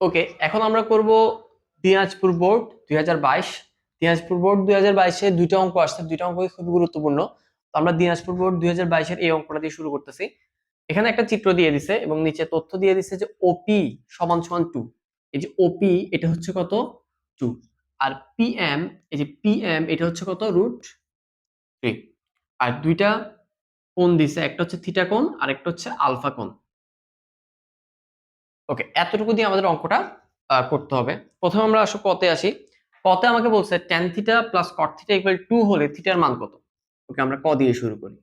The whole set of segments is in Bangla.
ওকে এখন আমরা করব দিনাজপুর বোর্ড দুই হাজার বাইশ। দিনাজপুর বোর্ড দুই হাজার বাইশে দুইটা অঙ্ক আসছে। দুইটা অঙ্ক খুবই গুরুত্বপূর্ণ। তো আমরা দিনাজপুর বোর্ড দুই হাজার বাইশের এই অঙ্কটা দিয়ে শুরু করতেছি। এখানে একটা চিত্র দিয়ে দিছে এবং নিচে তথ্য দিয়ে দিছে যে ওপি সমান সমান টু এই যে ওপি এটা হচ্ছে কত? টু আর পিএম এই যে পিএম এটা হচ্ছে কত? রুট থ্রি আর দুইটা কোণ দিছে। একটা হচ্ছে থিটা কোণ আর একটা হচ্ছে আলফা কোণ। ওকে এতটুকু দিয়ে আমাদের অঙ্কটা করতে হবে। প্রথমে আমরা আসো কতে আসি। কতে আমাকে বলছে tan theta plus cot theta equal to হলে থিটার মান কত? ওকে আমরা ক দিয়ে শুরু করি।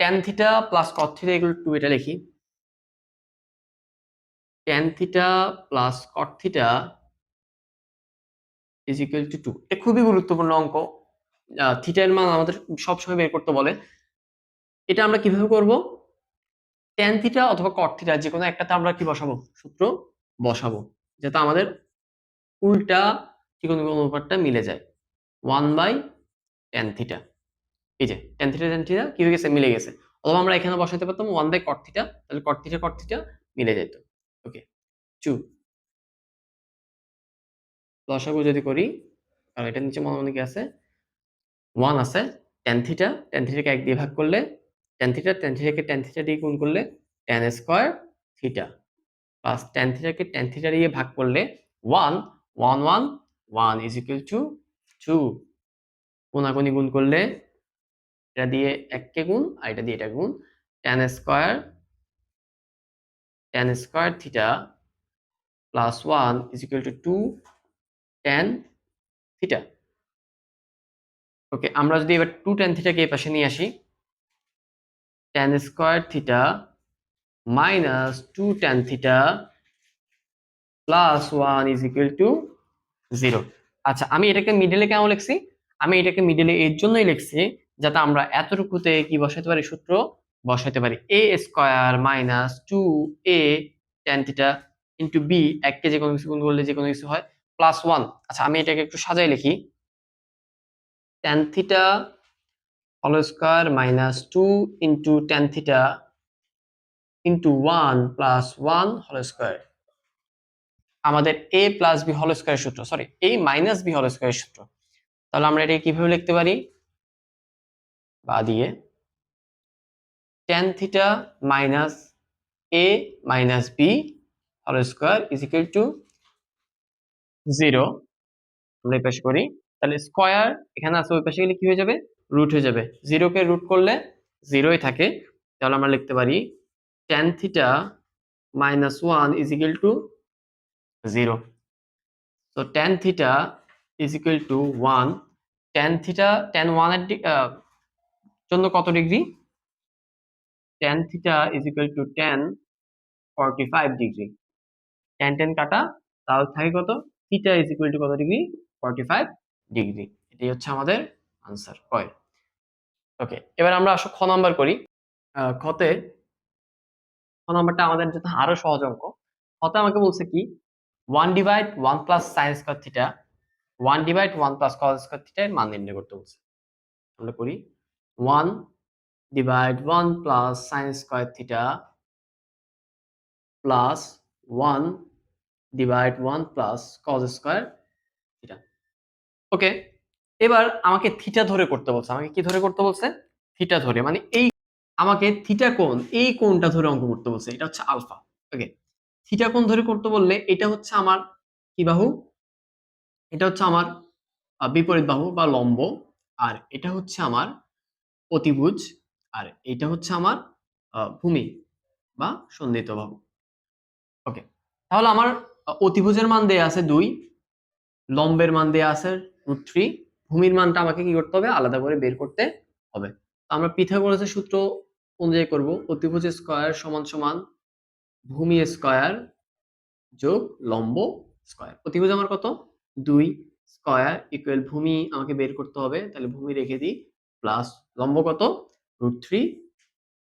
Tan theta plus cot theta equal to এটা লিখি। Tan theta plus cot theta is equal to two এটা খুবই গুরুত্বপূর্ণ অঙ্ক। থিটার মান আমাদের সবসময় বের করতে বলে। এটা আমরা কীভাবে করব? ট্যান থিটা অথবা কট থিটা যে কোনো একটাতে আমরা কি বসাবো? সূত্র বসাবো, যাতে আমাদের উল্টা ত্রিকোণমিতিক অনুপাতটা মিলে যায়। ওয়ান বাই ট্যান থিটা এই যে ট্যান থিটা ট্যান থিটা কি হয়ে গেছে? মিলে গেছে। অথবা আমরা এখানে বসাতে পারতাম ওয়ান বাই কট থিটা তাহলে কট থিটা কট থিটা মিলে যেত। ওকে টু লসাগু যদি করি আর এটার নিচে মনে কি আছে? ওয়ান আছে ট্যান থিটা ট্যান থিটাকে এক দিয়ে ভাগ করলে ট্যান থিটা ট্যান থিটাকে ট্যান থিটা দিয়ে গুণ করলে tan square theta plus tan থিটাকে tan theta দিয়ে ভাগ করলে one one one one is equal to two কোনাকুনি গুণ করলে এটা দিয়ে এককে গুণ আর এটা দিয়ে এটা গুণ। Tan square tan square theta plus one is equal to two tan theta okay আমরা যদি এবার টু ট্যান থিটাকে এই পাশে নিয়ে আসি tan square theta minus two tan theta plus one is equal to zero আচ্ছা আমি এটাকে মিডলে কেন লিখছি? আমি এটাকে মিডলে এর জন্যই লিখছি যাতে আমরা এতটুকুতে কি বসাতে পারি সূত্র? বসাতে পারি a square minus two a tan theta into b এককে যে কোনো কিছু গুণ করলে যে কোনো কিছু হয় প্লাস ওয়ান আচ্ছা আমি এটাকে একটু সাজাই লিখি। Tan theta whole square minus two into tan theta into one plus one whole square আমাদের a plus b whole square সূত্র sorry a minus b whole square সূত্র। তাহলে আমরা এটাকে কীভাবে লিখতে পারি? বা দিয়ে tan theta minus a minus b whole square is equal to zero আমরা এই পাশে করি। তাহলে স্কোয়ার এখানে আছে, ওই পাশে গেলে কি হয়ে যাবে? রুট হয়ে যাবে। জিরোকে রুট করলে জিরোই থাকে। তাহলে আমরা লিখতে পারি tan theta minus one is equal to zero তো tan theta is equal to one tan theta tan ওয়ানের জন্য কত degree tan theta is equal to tan forty five degree tan ten কাটা, তাহলে থাকে কত? থিটা ইজ ইকুয়াল টু কত ডিগ্রি ফর্টি ফাইভ ডিগ্রি এটাই হচ্ছে আমাদের আনসার কয় ওকে এবার আমরা আসো খ নাম্বার করি। খতে খ নাম্বারটা আমাদের জন্য আরও সহজ অঙ্ক খতে আমাকে বলছে কি one divide one plus sine square theta one divide one plus cos square theta এর মান নির্ণয় করতে বলছে। আমরা করি one divide one plus sine square theta plus one divide one plus cos square theta okay এবার আমাকে থিটা ধরে করতে বলছে। আমাকে কি ধরে করতে বলছে? থিটা ধরে মানে এই আমাকে থিটা কোণ, এই কোণটা ধরে অঙ্ক করতে বলছে। এটা হচ্ছে আলফা ওকে থিটা কোণ ধরে করতে বললে এটা হচ্ছে আমার কি বাহু? এটা হচ্ছে আমার বিপরীত বাহু বা লম্ব, আর এটা হচ্ছে আমার অতিভুজ, আর এটা হচ্ছে আমার ভূমি বা সন্ধিত বাহু ওকে তাহলে আমার অতিভুজের মান দেয়া আছে দুই, লম্বের মান দেয়া আছে রুট থ্রি ভূমির মানটা আমাকে কি করতে হবে? আলাদা করে বের করতে হবে। আমরা পিথাগোরাসের সূত্র অনুযায়ী করব। অতিভুজ স্কয়ার সমান সমান ভূমি স্কয়ার যোগ লম্ব স্কয়ার। অতিভুজ আমার কত? দুই স্কয়ার ইকুয়াল ভূমি আমাকে বের করতে হবে। তাহলে ভূমি রেখে দিই প্লাস লম্ব কত? Root three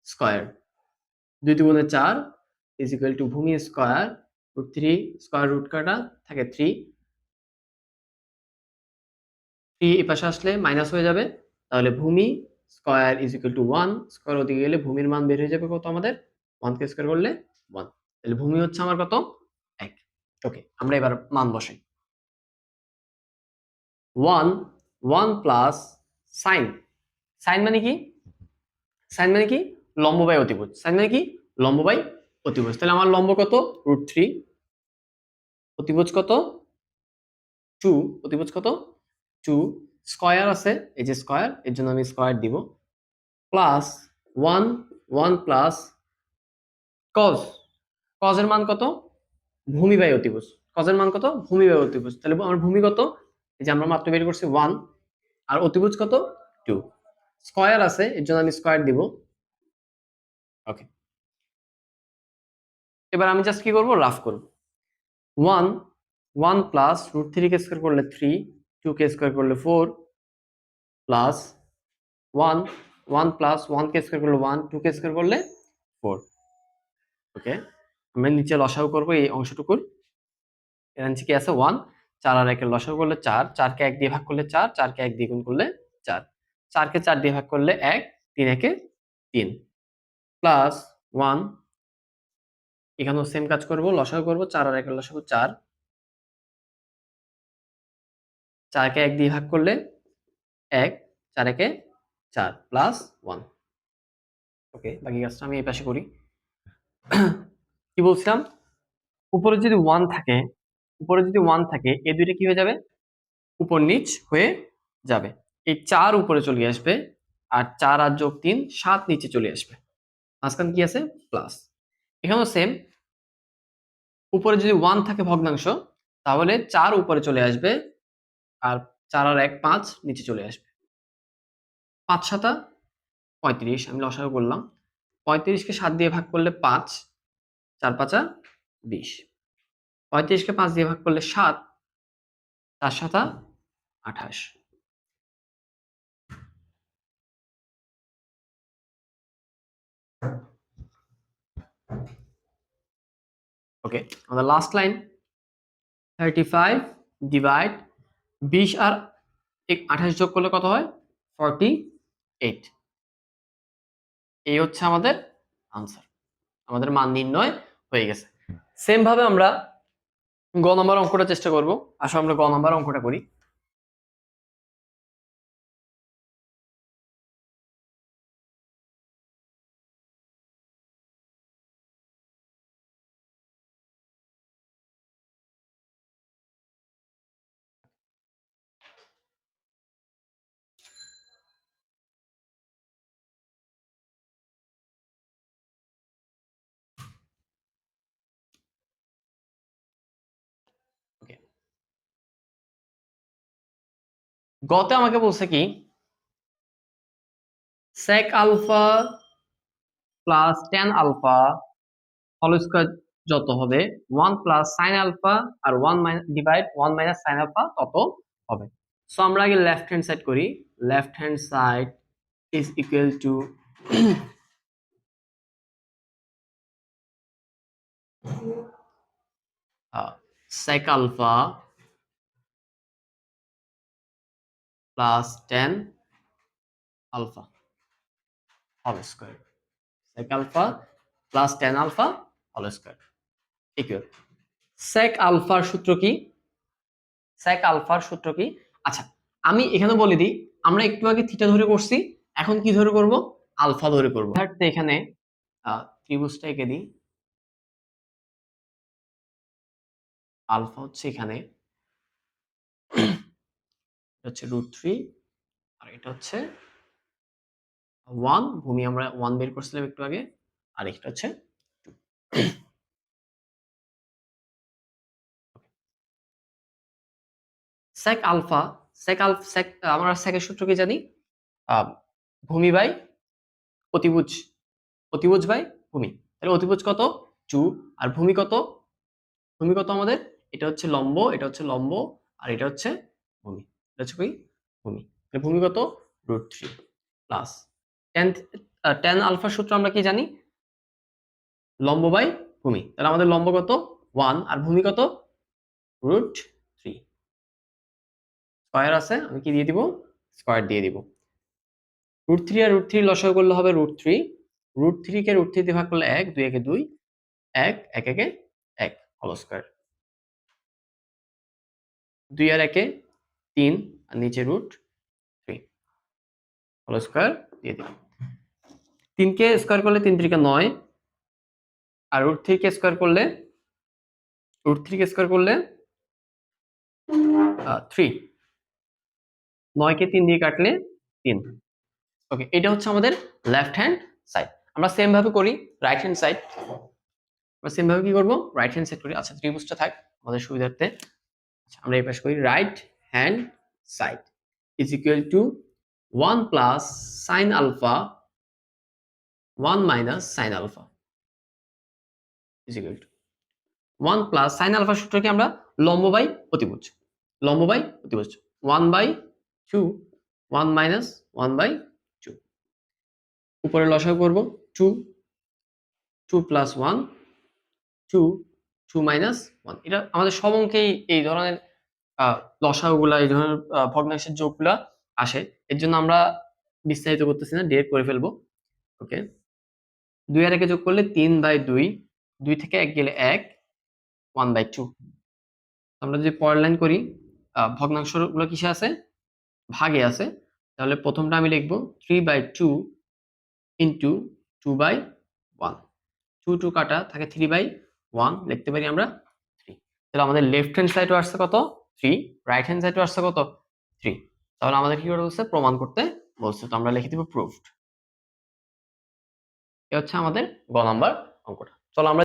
square. দুই দুগুণে চার ইজ ইকুয়াল টু ভূমি square root three square root কাটা থাকে থ্রি থ্রি এ পাশে আসলে মাইনাস হয়ে যাবে। তাহলে ভূমি square is equal to one square ওদিকে গেলে ভূমির মান বের হয়ে যাবে কত আমাদের? ওয়ান কে স্কয়ার করলে ওয়ান তাহলে ভূমি হচ্ছে আমার কত? এক। ওকে আমরা এবার মান বসাই। One one plus sine sine মানে কি? সাইন মানে কি? লম্ব বাই অতিভুজ। সাইন মানে কি? লম্ব বাই অতিভুজ। তাহলে আমার লম্ব কত? রুট থ্রি অতিভুজ কত? টু অতিভুজ কত? টু স্কয়ার আছে, এই যে স্কয়ার এর জন্য আমি স্কয়ার দিব plus one one plus cos কজের মান কত? ভূমি অতিভুজ কজের মান কত? ভূমি বাই অতিভুজ, তাহলে আমার ভূমি কত? এই যে আমরা মাত্র বের করছি ওয়ান আর অতিভুজ কত? টু স্কয়ার আছে, এর জন্য আমি স্কয়ার দিব ওকে এবার আমি জাস্ট কি করব? রাফ করব one one plus root three কে স্কোয়ার করলে থ্রি টু কে স্কোয়ার করলে four plus one one plus one কে স্কোয়ার করলে ওয়ান টু কে স্কোয়ার করলে ফোর ওকে আমরা নিচে লসাগু করব এই অংশটুকুর। এর নিচে কি আছে? ওয়ান চার আর একের লসাগু করলে চার চারকে এক দিয়ে ভাগ করলে চার চারকে এক দিয়ে গুণ করলে চার। চারকে চার দিয়ে ভাগ করলে এক, তিন একে তিন। প্লাস ওয়ান এখানেও সেম কাজ করব, লসাগু করব, চার আর একের লসাগু চার। চারকে এক দিয়ে ভাগ করলে এক চার একে চার প্লাস ওয়ান ওকে বাকি কাজটা আমি এই পাশে করি। কি বলছিলাম? উপরে যদি ওয়ান থাকে, উপরে যদি ওয়ান থাকে, এ দুইটা কি হয়ে যাবে? উপর নিচ হয়ে যাবে। এই চার উপরে চলে আসবে আর চার আর যোগ তিন, সাত নিচে চলে আসবে। মাঝখানে কি আছে? প্লাস এখানেও সেম উপরে যদি ওয়ান থাকে ভগ্নাংশ, তাহলে চার উপরে চলে আসবে আর চার আর এক পাঁচ নিচে চলে আসবে। পাঁচ সাতা পঁয়ত্রিশ, আমি লসাগু করলাম। পঁয়ত্রিশকে সাত দিয়ে ভাগ করলে পাঁচ, চার পাঁচা বিশ। পঁয়ত্রিশকে পাঁচ দিয়ে ভাগ করলে সাত, চার সাতা আঠাশ। ওকে, আমাদের last line thirty five divide বিশ আর আঠাশ যোগ করলে কত হয়? ফর্টি এইট এই হচ্ছে আমাদের আনসার আমাদের মান নির্ণয় হয়ে গেছে। সেম ভাবে আমরা গ নম্বর অঙ্কটা চেষ্টা করব। আসলে আমরা গ নম্বর অঙ্কটা করি। গতে আমাকে বলছে কি, sec alpha plus tan alpha whole square যত হবে ওয়ান প্লাস সাইন আলফা আর one minus divide one minus sine alpha তত হবে। সো আমরা আগে লেফট হ্যান্ড সাইড করি। Left hand side is equal to sec alpha plus 10 alpha. Whole square. Sec alpha plus 10 alpha whole square. Equal sec alpha সূত্র কি? Sec alpha সূত্র কি? আচ্ছা আমি এখানে বলে দিই আমরা একটু আগে থিটা ধরে করছি এখন কি ধরে করব? আলফা ধরে করব। এখানে ত্রিভুজটা এঁকে দিই। আলফা হচ্ছে এখানে। হচ্ছে রুট থ্রি আর এটা হচ্ছে ওয়ান ভূমি আমরা ওয়ান বের করছিলাম একটু আগে, আর এটা হচ্ছে সেক আলফা সেক আলফা সেক আমরা সেকের সূত্র কি জানি? ভূমি বাই অতিভুজ অতিভুজ বাই ভূমি। তাহলে অতিভুজ কত? টু আর ভূমি কত? ভূমি কত আমাদের? এটা হচ্ছে লম্ব, এটা হচ্ছে লম্ব, আর এটা হচ্ছে ভূমি। হচ্ছে কি ভূমি। ভূমি কত root three plus tan tan alpha সূত্র আমরা কি জানি? লম্ব বাই ভূমি। তাহলে আমাদের লম্ব কত ওয়ান আর ভূমি কত রুট থ্রি স্কয়ার আছে, আমি কি দিয়ে দিব? স্কয়ার দিয়ে দিব। রুট থ্রি আর রুট থ্রি লসাগু করলে হবে রুট থ্রি রুট থ্রি কে রুট থ্রি ভাগ করলে এক, দুই একে দুই, এক এক একে এক হোল স্কোয়ার দুই আর একে তিন আর নিচে রুট থ্রি হোল স্কোয়ার দিয়ে দিলাম। তিনকে স্কোয়ার করলে তিন তিরিকে নয়। আর রুট থ্রিকে স্কোয়ার করলে রুট থ্রিকে স্কোয়ার করলে থ্রি নয়কে তিন দিয়ে কাটলে তিন। ওকে এটা হচ্ছে আমাদের লেফট হ্যান্ড সাইড আমরা সেম ভাবে করি রাইট হ্যান্ড সাইড আমরা সেম ভাবে কি করব? রাইট হ্যান্ড সাইড করি। আচ্ছা ত্রিভুজটা থাক আমাদের সুবিধার্থে। আচ্ছা, আমরা এই পাশ করি right hand side is equal to one plus sine alpha one minus sine alpha is equal to one plus sine alpha সূত্রকে আমরা লম্ব বাই অতিভুজ লম্ব বাই অতিভুজ one by two one minus one by two উপরে লসাগু করব two two plus one two two minus one এটা আমাদের সব অঙ্কেই এই ধরনের লসাগুলা, এই ধরনের ভগ্নাংশের যোগগুলা আসে। এর জন্য আমরা বিস্তারিত করতেছি না ডিরেক্ট করে ফেলব। ওকে দুই আর একে যোগ করলে তিন বাই দুই দুই থেকে এক গেলে এক ওয়ান বাই টু আমরা যদি পরের লাইন করি ভগ্নাংশগুলো কিসে আছে? ভাগে আছে। তাহলে প্রথমটা আমি লিখব three by two into two by one two two কাটা, থাকে থ্রি বাই ওয়ান লিখতে পারি আমরা থ্রি তাহলে আমাদের লেফট হ্যান্ড সাইডও আসছে কত? থ্রি রাইট হ্যান্ড সাইডে আসছে কত? থ্রি তাহলে আমাদের কি করে বলছে? প্রমাণ করতে বলছে। তো আমরা লিখে দিব প্রুফড এ হচ্ছে আমাদের গ নাম্বার অঙ্কটা। চলো আমরা